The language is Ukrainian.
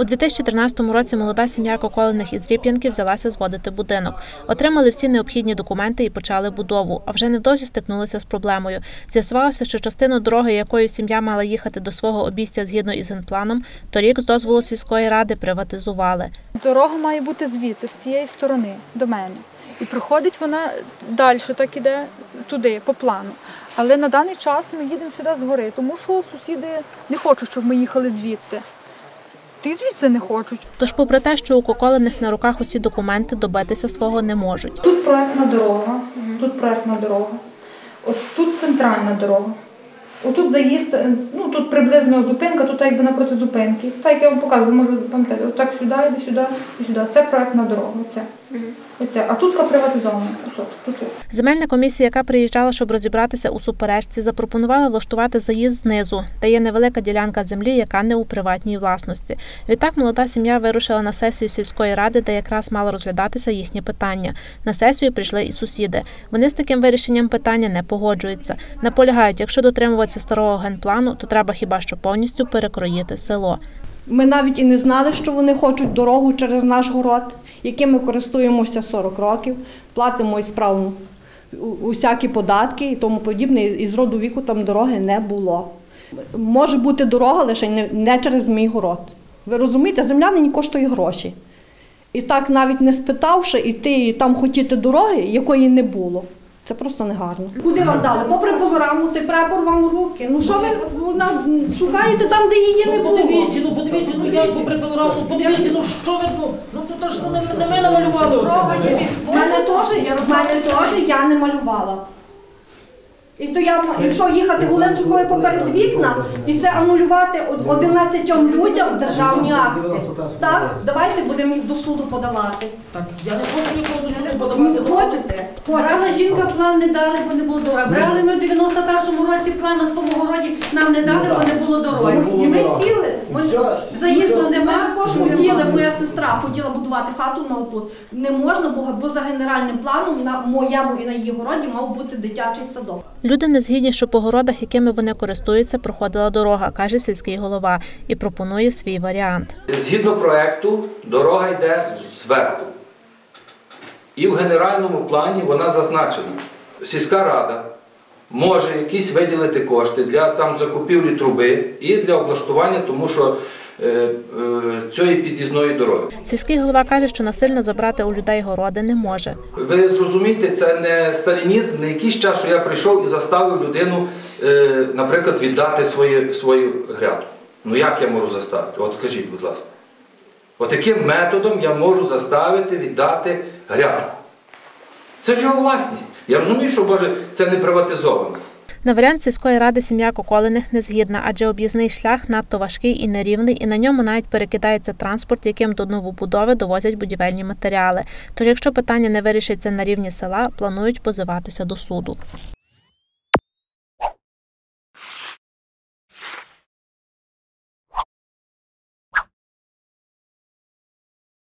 У 2013 році молода сім'я Коколених із Ріп'янки взялася зводити будинок. Отримали всі необхідні документи і почали будову. А вже невдовзі стикнулися з проблемою. З'ясувалося, що частину дороги, якою сім'я мала їхати до свого обійстя згідно із генпланом, торік з дозволу сільської ради приватизували. Дорога має бути звідси, з цієї сторони, до мене. І проходить вона далі, так іде туди, по плану. Але на даний час ми їдемо сюди згори, тому що сусіди не хочуть, щоб ми їхали звідти. Ти звідси не хочуть. Тож, попри те, що у Коколених на руках усі документи, добитися свого не можуть. Тут проектна дорога, тут проектна дорога, от тут центральна дорога. Отут заїзд, е, ну тут приблизно зупинка, тут якби напроти зупинки. Так як я вам показую, можете пам'ятати, отак сюди, йде сюди і сюди. Це проектна дорога. Оце. Оце. А тут приватизована кусочок. Тут. Земельна комісія, яка приїжджала, щоб розібратися у суперечці, запропонувала влаштувати заїзд знизу, де є невелика ділянка землі, яка не у приватній власності. Відтак молода сім'я вирушила на сесію сільської ради, де якраз мало розглядатися їхнє питання. На сесію прийшли і сусіди. Вони з таким вирішенням питання не погоджуються. Наполягають, якщо дотримуватися старого генплану, то треба хіба що повністю перекроїти село. Ми навіть і не знали, що вони хочуть дорогу через наш город, яким ми користуємося 40 років, платимо і справно у- усякі податки і тому подібне. І з роду віку там дороги не було. Може бути дорога лише не, через мій город. Ви розумієте, земля мені коштує гроші. І так навіть не спитавши, і там хотіти дороги, якої не було. Це просто негарно. Куди вам дали? Попри пилораму, ти прапор вам у руки. Ну що ви вона, шукаєте там, де її не Ну, було? подивіться, ну подивіться, ну як попри пилораму, подивіться, ну що ви, ну, ну то ж ну, не, не ми намалювали мене теж, я в мене теж я не малювала. І то я, якщо їхати Гуленчукою поперед вікна, і це анулювати 11 людям державні акти. Так, давайте будемо їх до суду подавати. Так, я не хочу нікого до суду Ви подавати. хочете? Брала жінка план не дали, бо не було дороги. Брали ми в 91-му році план на своєму городі, нам не дали, бо не було дороги. І ми сіли, заїзду немає, хотіли. моя сестра хотіла будувати хату на отут. Не можна, бо, бо за генеральним планом на моєму і на її городі мав бути дитячий садок. Люди не згідні, що по городах, якими вони користуються, проходила дорога, каже сільський голова, і пропонує свій варіант. Згідно проекту, дорога йде зверху. І в генеральному плані вона зазначена. Сільська рада може якісь виділити кошти для там, закупівлі труби і для облаштування, тому що цієї під'їзної дороги. Сільський голова каже, що насильно забрати у людей городи не може. Ви зрозумієте, це не сталінізм, не якийсь час, що я прийшов і заставив людину, е, наприклад, віддати свої, свою гряду. Ну як я можу заставити? От скажіть, будь ласка. От яким методом я можу заставити віддати грядку? Це ж його власність. Я розумію, що може це не приватизовано. На варіант сільської ради сім'я Коколених не згідна, адже об'їзний шлях надто важкий і нерівний, і на ньому навіть перекидається транспорт, яким до новобудови довозять будівельні матеріали. Тож, якщо питання не вирішиться на рівні села, планують позиватися до суду.